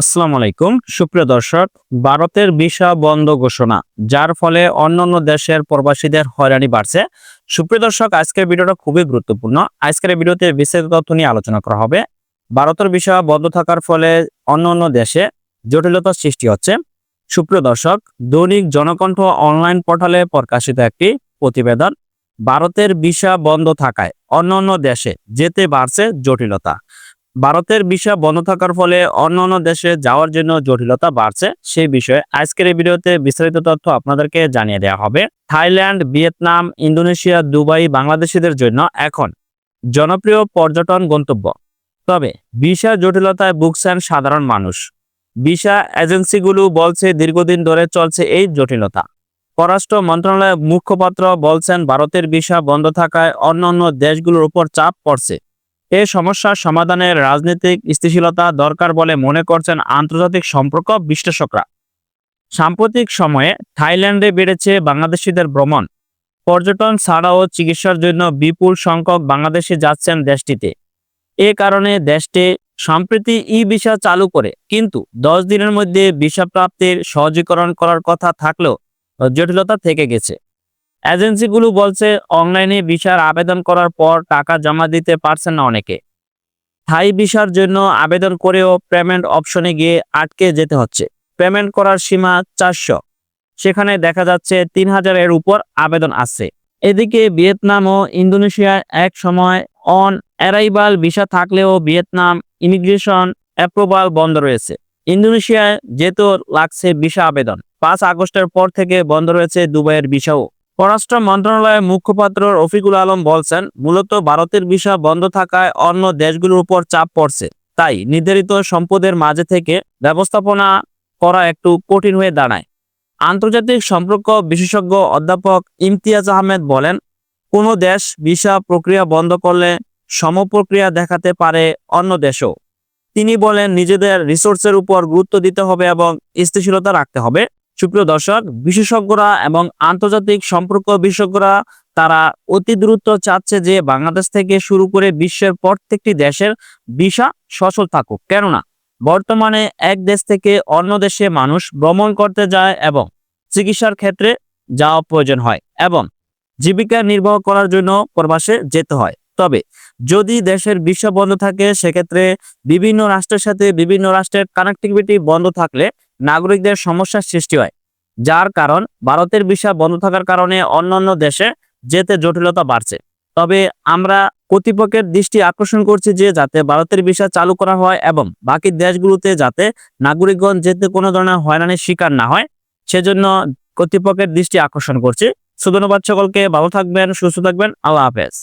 আসসালামু আলাইকুম। সুপ্রিয় দর্শক, ভারতের ভিসা বন্ধ ঘোষণা, যার ফলে অন্যান্য দেশের প্রবাসীদের হয়রানি বাড়ছে। সুপ্রিয় দর্শক, আজকের ভিডিওটা খুবই গুরুত্বপূর্ণ। আজকের ভিডিওতে বিস্তারিত তথ্য নিয়ে আলোচনা করা হবে। ভারতের ভিসা বন্ধ থাকার ফলে অন্যান্য দেশে জটিলতার সৃষ্টি হচ্ছে। সুপ্রিয় দর্শক, দৈনিক জনকণ্ঠ অনলাইন পোর্টালে প্রকাশিত একটি প্রতিবেদন, ভারতের ভিসা বন্ধ থাকায় অন্যান্য দেশে যেতে বাড়ছে জটিলতা। ভারতের বিষয় বন্ধ থাকার ফলে অন্যান্য দেশে যাওয়ার জন্য জটিলতা বাড়ছে। সেই বিষয়ে আজকের এই ভিডিওতে বিস্তারিত তথ্য আপনাদেরকে জানিয়ে দেওয়া হবে। থাইল্যান্ড, ভিয়েতনাম, ইন্দোনেশিয়া, দুবাই বাংলাদেশিদের জন্য এখন জনপ্রিয় পর্যটন গন্তব্য। তবে ভিসা জটিলতায় ভুগছেন সাধারণ মানুষ। ভিসা এজেন্সিগুলো বলছে দীর্ঘদিন ধরে চলছে এই জটিলতা। পররাষ্ট্র মন্ত্রণালয়ের মুখপাত্র বলছেন, ভারতের ভিসা বন্ধ থাকায় অন্যান্য দেশগুলোর উপর চাপ পড়ছে। এ সমস্যার সমাধানের রাজনৈতিক স্থিতিশীলতা দরকার বলে মনে করছেন আন্তর্জাতিক সম্পর্ক বিশ্লেষকরা। সাম্প্রতিক সময়ে থাইল্যান্ডে বেড়েছে বাংলাদেশিদের ভ্রমণ। পর্যটন ছাড়াও চিকিৎসার জন্য বিপুল সংখ্যক বাংলাদেশি যাচ্ছেন দেশটিতে। এ কারণে দেশটি সম্প্রতি ই ভিসা চালু করে, কিন্তু দশ দিনের মধ্যে ভিসা প্রাপ্তির সহজীকরণ করার কথা থাকলেও জটিলতা থেকে গেছে। এজেন্সিগুলো বলছে, অনলাইনে ভিসার আবেদন করার পর টাকা জমা দিতে পারছেন না অনেকে। থাই ভিসার জন্য আবেদন করেও পেমেন্ট অপশনে গিয়ে আটকে যেতে হচ্ছে। পেমেন্ট করার সীমা চারশো। সেখানে দেখা যাচ্ছে তিন হাজারের উপর আবেদন আছে। এদিকে ভিয়েতনাম ও ইন্দোনেশিয়ায় এক সময় অন অ্যারাইভাল ভিসা থাকলেও ভিয়েতনাম ইমিগ্রেশন অ্যাপ্রুভাল বন্ধ রয়েছে। ইন্দোনেশিয়ায় যেহেতু লাগছে ভিসা আবেদন। পাঁচ আগস্টের পর থেকে বন্ধ রয়েছে দুবাইয়ের ভিসাও। পররাষ্ট্র মন্ত্রণালয়ের মুখপাত্র রফিকুল আলম বলছেন, মূলত ভারতের ভিসা বন্ধ থাকায় অন্য দেশগুলোর উপর চাপ পড়ছে। তাই নির্ধারিত সম্পদের মাঝে থেকে ব্যবস্থাপনা করা একটু কঠিন হয়ে দাঁড়ায়। আন্তর্জাতিক সম্পর্ক বিশেষজ্ঞ অধ্যাপক ইমতিয়াজ আহমেদ বলেন, কোনো দেশ ভিসা প্রক্রিয়া বন্ধ করলে সমপ্রক্রিয়া দেখাতে পারে অন্য দেশও। তিনি বলেন, নিজেদের রিসোর্সের উপর গুরুত্ব দিতে হবে এবং স্থিতিশীলতা রাখতে হবে। সুপ্রিয় দর্শক, বিশেষজ্ঞরা এবং আন্তর্জাতিক সম্পর্ক বিশেষজ্ঞরা, তারা অতি দ্রুত চাচ্ছে যে বাংলাদেশ থেকে শুরু করে বিশ্বের প্রত্যেকটি দেশের ভিসা সচল থাকুক। কেননা, বর্তমানে এক দেশ থেকে অন্য দেশে মানুষ ভ্রমণ করতে যায় এবং চিকিৎসার ক্ষেত্রে যাওয়া প্রয়োজন হয় এবং জীবিকা নির্বাহ করার জন্য প্রবাসে যেতে হয়। তবে যদি দেশের বিশ্ব বন্ধ থাকে, সেক্ষেত্রে বিভিন্ন রাষ্ট্রের সাথে বিভিন্ন রাষ্ট্রের কানেক্টিভিটি বন্ধ থাকলে নাগরিকদের সমস্যার সৃষ্টি হয়, যার কারণ ভারতের ভিসা বন্ধ থাকার কারণে অন্যান্য দেশে যেতে জটিলতা বাড়ছে। তবে আমরা কর্তৃপক্ষের দৃষ্টি আকর্ষণ করছি যে যাতে ভারতের ভিসা চালু করা হয় এবং বাকি দেশগুলোতে যাতে নাগরিকগণ যেতে কোনো ধরনের হয়রানির শিকার না হয়, সেজন্য কর্তৃপক্ষের দৃষ্টি আকর্ষণ করছি। সুধন্যবাদ সকলকে, ভালো থাকবেন, সুস্থ থাকবেন, আল্লাহ হাফেজ।